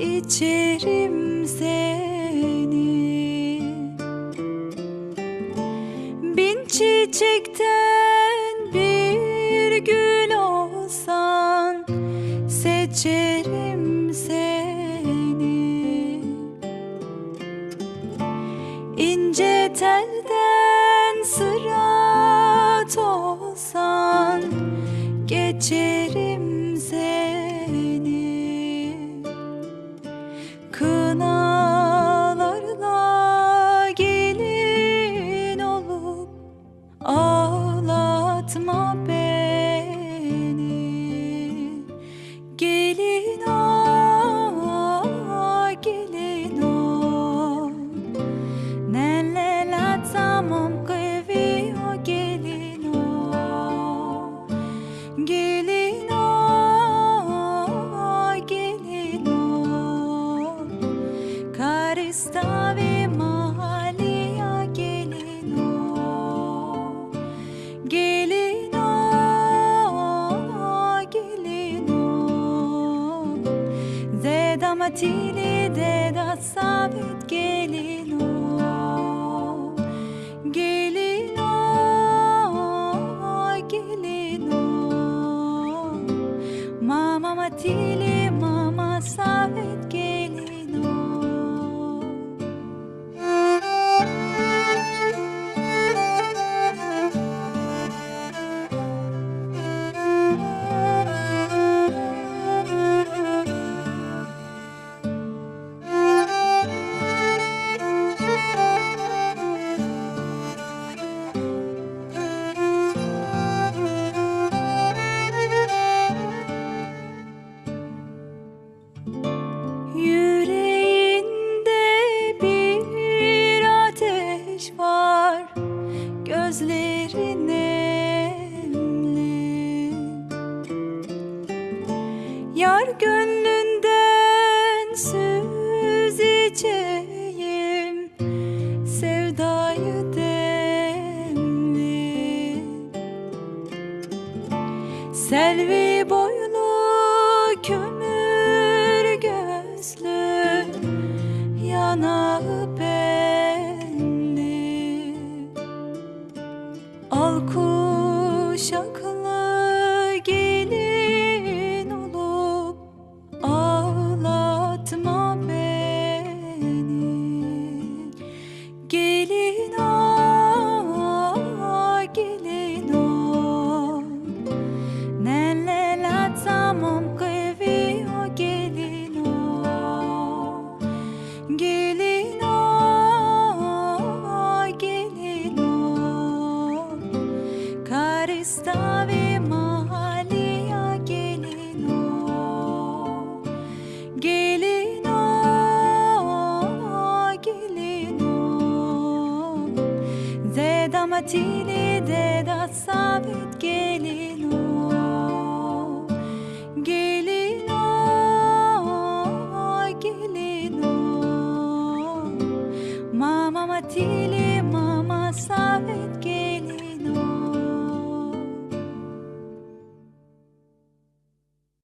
içerim seni. Bin çiçekten bir gül olsan seçerim seni. İnce tel تعتيلي دادا صعبت جالي له جالي له جالي له ماما ماتيلي ماما صعبت جالي Yüreğinde bir ateş var Gözlerin nemli. Yar gönlünden süzeceğim Sevdayı demli. Selvi boy bana ben Rahmatini da sabit gelin olur.